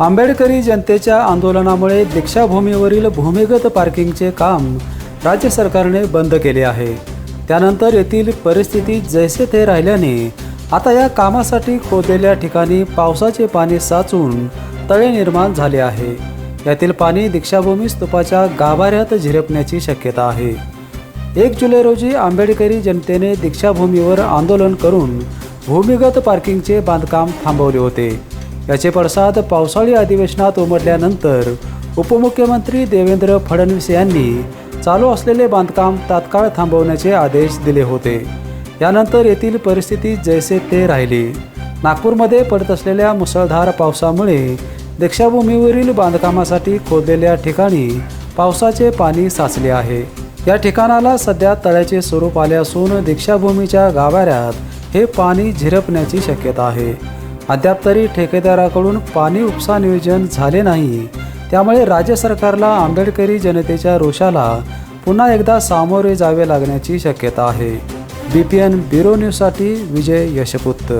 आंबेडकरी जनतेच्या आंदोलनामुळे दीक्षाभूमीवरील भूमिगत पार्किंगचे काम राज्य सरकारने बंद केले आहे. त्यानंतर येथील परिस्थिती जैसे ते राहिल्याने आता या कामासाठी खोदलेल्या ठिकाणी पावसाचे पाणी साचून तळे निर्माण झाले आहे. यातील पाणी दीक्षाभूमी स्तूपाच्या गाभाऱ्यात झिरपण्याची शक्यता आहे. एक जुलै रोजी आंबेडकरी जनतेने दीक्षाभूमीवर आंदोलन करून भूमिगत पार्किंगचे बांधकाम थांबवले होते. याचे पडसाद पावसाळी अधिवेशनात उमटल्यानंतर उपमुख्यमंत्री देवेंद्र फडणवीस यांनी चालू असलेले बांधकाम तात्काळ थांबवण्याचे आदेश दिले होते. यानंतर येथील परिस्थिती जैसे ते राहिली. नागपूरमध्ये पडत असलेल्या मुसळधार पावसामुळे दीक्षाभूमीवरील बांधकामासाठी खोदलेल्या ठिकाणी पावसाचे पाणी साचले आहे. या ठिकाणाला सध्या तळ्याचे स्वरूप आले असून दीक्षाभूमीच्या गाभाऱ्यात हे पाणी झिरपण्याची शक्यता आहे. अद्याप तरी ठेकेदाराकडून पाणी उपसा नियोजन झाले नाही. त्यामुळे राज्य सरकारला आंबेडकरी जनतेच्या रोषाला पुन्हा एकदा सामोरे जावे लागण्याची शक्यता आहे. बी पी एन ब्युरो न्यूजसाठी विजय यशपुत्र